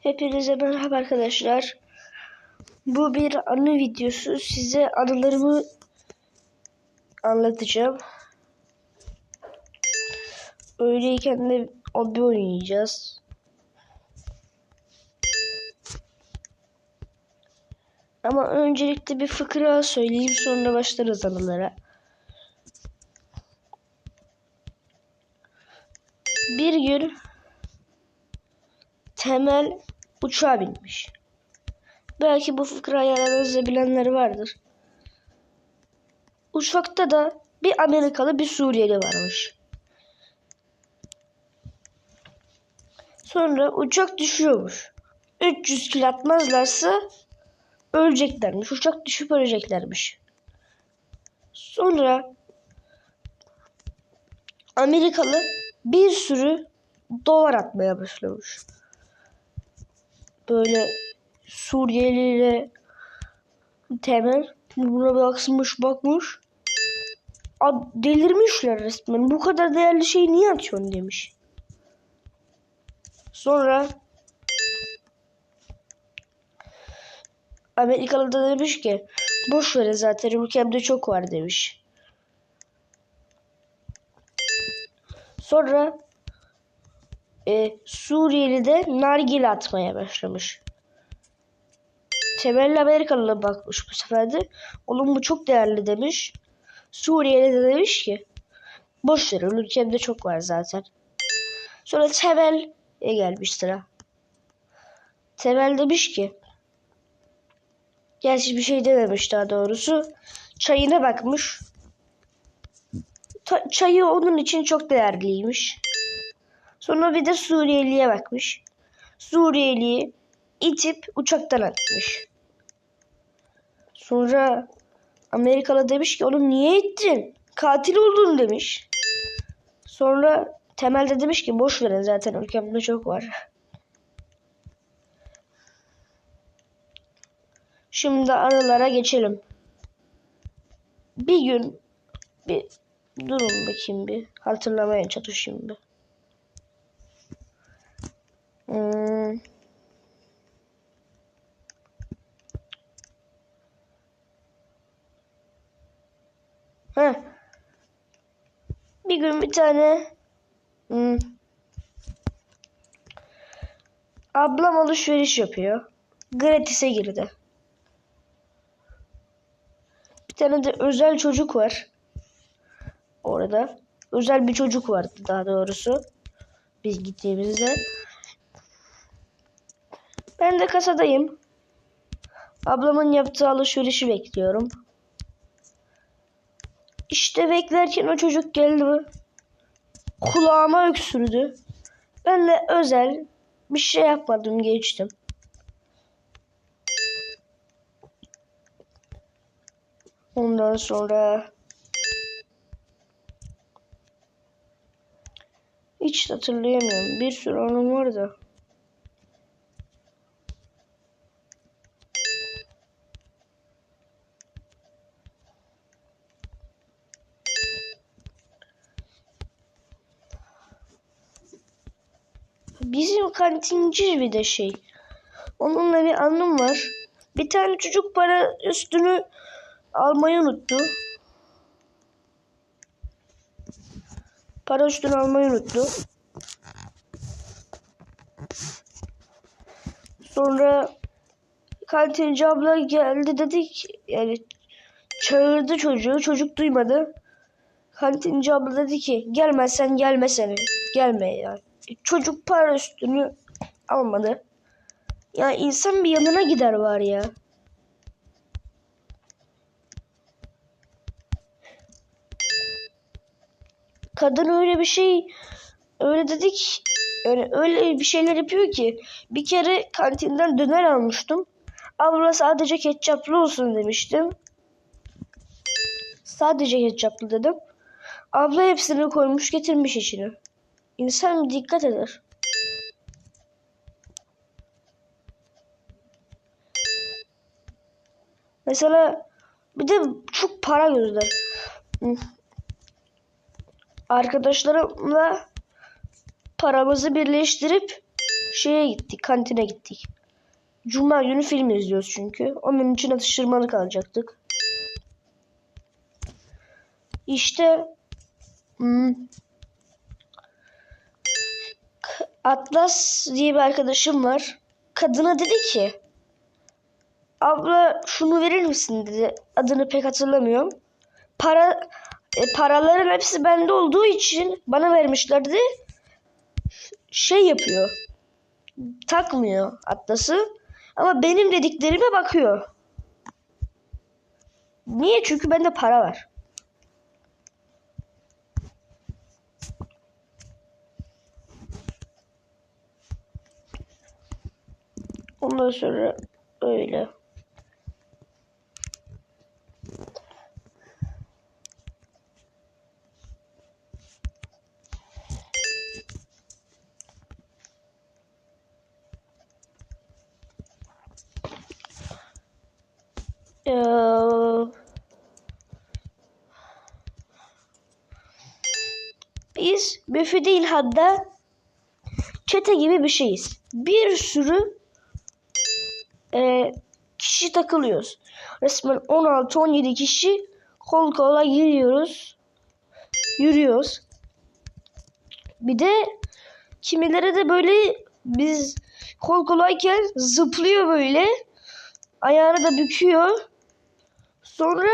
Hepinize merhaba arkadaşlar. Bu bir anı videosu. Size anılarımı anlatacağım. Öyleyken de hobi oynayacağız. Ama öncelikle bir fıkra söyleyeyim sonra başlarız anılara. Bir gün Temel uçağa binmiş. Belki bu fıkrayı aranızda bilenler vardır. Uçakta da bir Amerikalı bir Suriyeli varmış. Sonra uçak düşüyormuş. 300 kilo atmazlarsa öleceklermiş. Uçak düşüp öleceklermiş. Sonra Amerikalı bir sürü dolar atmaya başlamış böyle Suriyeli ile Temel buna baksmış bakmış. A, delirmişler resmen. Bu kadar değerli şeyi niye atıyorsun demiş. Sonra Amerikalı da demiş ki boş verin zaten ülkemde çok var demiş. Sonra e, Suriyeli de nargile atmaya başlamış. Temelli Amerikalı'na bakmış bu sefer de. Oğlum bu çok değerli demiş. Suriyeli de demiş ki boş verin ülkemde çok var zaten. Sonra Temel e gelmiş sıra. Temel demiş ki gerçi bir şey dememiş daha doğrusu. Çayına bakmış. Ta çayı onun için çok değerliymiş. Sonra bir de Suriyeli'ye bakmış. Suriyeli'yi itip uçaktan atmış. Sonra Amerikalı demiş ki onu niye ittin? Katil oldun demiş. Sonra temelde demiş ki boş verin zaten ülkemde çok var. Şimdi anılara geçelim. Bir gün bir durun bakayım bir hatırlamaya çalışayım bir. Heh. Bir gün bir tane hmm. ablam alışveriş yapıyor. Gratis'e girdi. Bir tane de özel çocuk var. Orada. Özel bir çocuk vardı daha doğrusu. Biz gittiğimizde. Ben de kasadayım. Ablamın yaptığı alışverişi bekliyorum. İşte beklerken o çocuk geldi. Kulağıma öksürdü. Ben de özel bir şey yapmadım geçtim. Ondan sonra hiç hatırlayamıyorum. Bir sürü anım var da. Bizim kantinci bir de şey. Onunla bir anım var. Bir tane çocuk para üstünü almayı unuttu. Para üstünü almayı unuttu. Sonra kantinci abla geldi dedik yani çağırdı çocuğu çocuk duymadı. Kantinci abla dedi ki gelmezsen gelmesene gelme yani çocuk para üstünü almadı. Ya insan bir yanına gider var ya. Kadın öyle bir şey öyle dedik yani öyle bir şeyler yapıyor ki bir kere kantinden döner almıştım. Abla sadece ketçaplı olsun demiştim. Sadece ketçaplı dedim. Abla hepsini koymuş getirmiş içine. İnsan dikkat eder. Mesela bir de çok para gözler. Arkadaşlarımla paramızı birleştirip şeye gittik, kantine gittik. Cuma günü film izliyoruz çünkü. Onun için atıştırmalık alacaktık. İşte hmm, Atlas diye bir arkadaşım var. Kadına dedi ki abla şunu verir misin dedi. Adını pek hatırlamıyorum. Para e, paraların hepsi bende olduğu için bana vermişlerdi. Şey yapıyor. Takmıyor Atlas'ı. Ama benim dediklerime bakıyor. Niye? Çünkü bende para var. Ondan sonra öyle. Ee, biz Büfü değil hatta çete gibi bir şeyiz. Bir sürü e, kişi takılıyoruz. Resmen 16-17 kişi kol kola giriyoruz. Yürüyoruz. Bir de kimileri de böyle biz kol kolayken zıplıyor böyle. Ayağını da büküyor. Sonra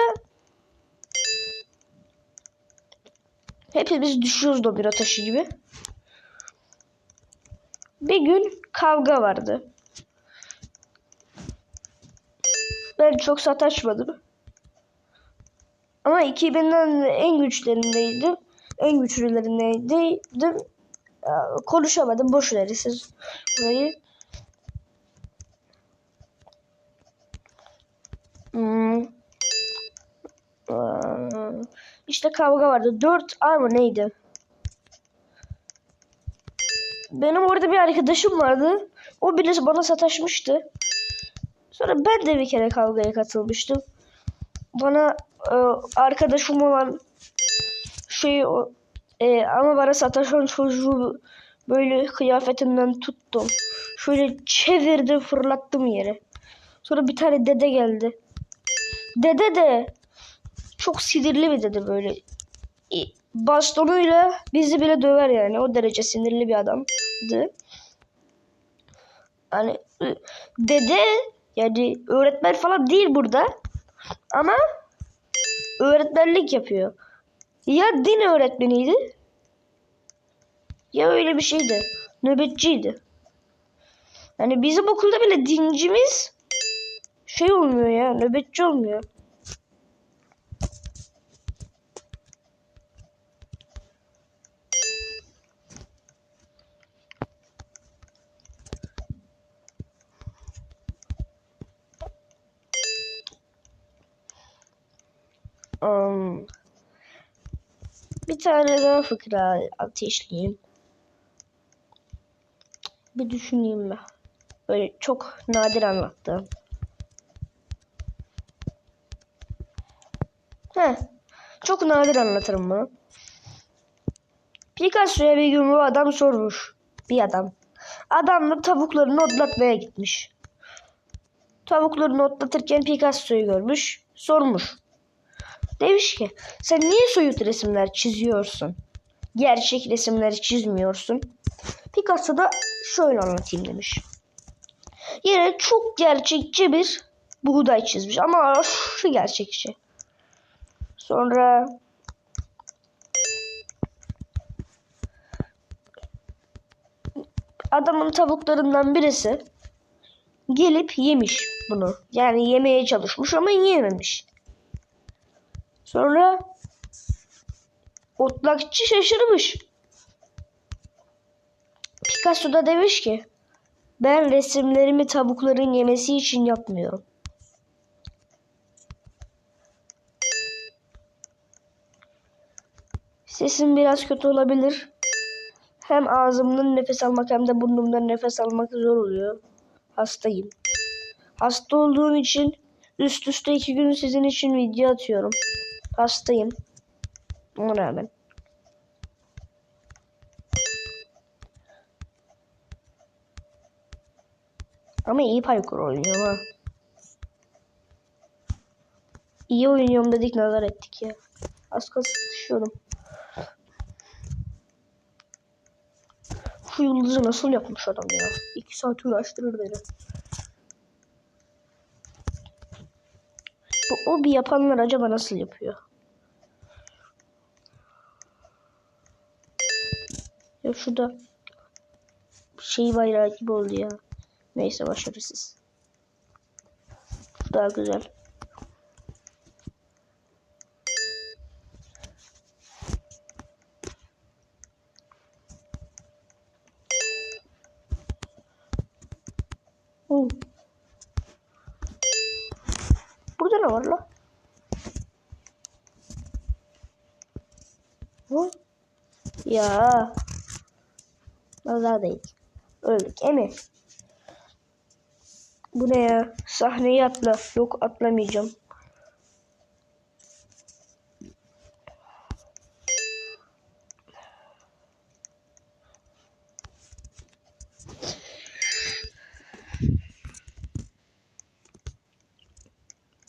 hepimiz düşüyoruz domino taşı gibi. Bir gün kavga vardı. Ben çok sataşmadım. Ama 2000'den en güçlerindeydim. En güçlülerindeydim. Ya, Konuşamadım. Boş verin siz burayı. Hmm. Aa, İşte kavga vardı. 4 ay mı neydi? Benim orada bir arkadaşım vardı. O bile bana sataşmıştı. Sonra ben de bir kere kavgaya katılmıştım. Bana e, arkadaşım olan şey o e, ama bana sataşan çocuğu böyle kıyafetinden tuttum. Şöyle çevirdim fırlattım yere. Sonra bir tane dede geldi. Dede de çok sinirli bir dede böyle. E, Bastonuyla bizi bile döver yani. O derece sinirli bir adamdı. Hani e, dede yani öğretmen falan değil burada. Ama öğretmenlik yapıyor. Ya din öğretmeniydi ya öyle bir şeydi. Nöbetçiydi. Yani bizim okulda bile dincimiz şey olmuyor ya nöbetçi olmuyor. Um, bir tane daha fıkra ateşleyeyim. Bir düşüneyim ben. Böyle çok nadir anlattım. Heh, çok nadir anlatırım bunu. Picasso'ya bir gün bu adam sormuş. Bir adam. Adam da tavuklarını otlatmaya gitmiş. Tavuklarını otlatırken Picasso'yu görmüş. Sormuş. Demiş ki sen niye soyut resimler çiziyorsun? Gerçek resimleri çizmiyorsun. Picasso da şöyle anlatayım demiş. Yine çok gerçekçi bir buğday çizmiş ama aşırı gerçekçi. Sonra adamın tavuklarından birisi gelip yemiş bunu. Yani yemeye çalışmış ama yiyememiş. Sonra otlakçı şaşırmış. Picasso da demiş ki ben resimlerimi tavukların yemesi için yapmıyorum. Sesim biraz kötü olabilir. Hem ağzımdan nefes almak hem de burnumdan nefes almak zor oluyor. Hastayım. Hasta olduğum için üst üste iki gün sizin için video atıyorum. Hastayım. Ona rağmen. Ama iyi parkur oynuyorum ha. İyi oynuyorum dedik nazar ettik ya. Az kalsın düşüyordum. Şu yıldızı nasıl yapmış adam ya? İki saat uğraştırır beni. Bu o bir yapanlar acaba nasıl yapıyor? Ya şurada şey bayrağı gibi oldu ya. Neyse başarısız. Şu daha güzel. Oo. Burada ne var la? Bu? Ya. Nazar değil. Öldük emi. Bu ne ya? Sahneyi atla. Yok atlamayacağım.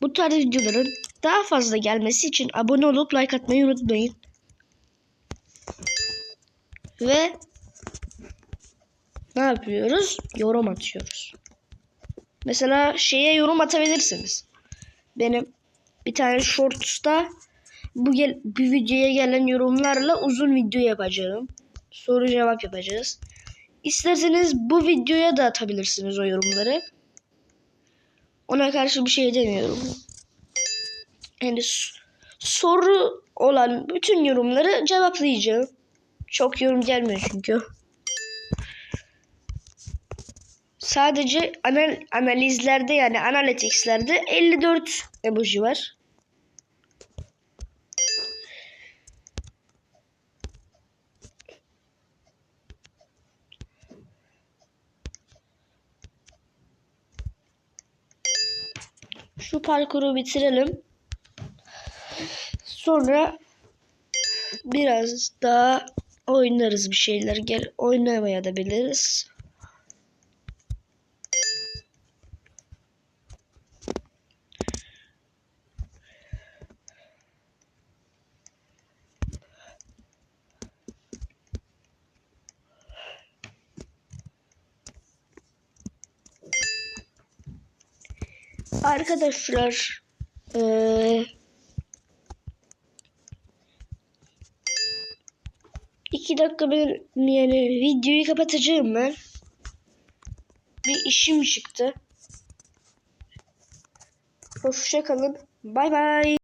Bu tarz videoların daha fazla gelmesi için abone olup like atmayı unutmayın. Ve ne yapıyoruz? Yorum atıyoruz. Mesela şeye yorum atabilirsiniz. Benim bir tane shorts'ta bu gel bu videoya gelen yorumlarla uzun video yapacağım. Soru cevap yapacağız. İsterseniz bu videoya da atabilirsiniz o yorumları. Ona karşı bir şey demiyorum. Yani soru olan bütün yorumları cevaplayacağım. Çok yorum gelmiyor çünkü. Sadece anal analizlerde yani analyticslerde 54 emoji var. Şu parkuru bitirelim. Sonra biraz daha oynarız bir şeyler. Gel oynamaya da biliriz. Arkadaşlar eee iki dakika bir yani videoyu kapatacağım ben. Bir işim çıktı. Hoşça kalın. Bay bay.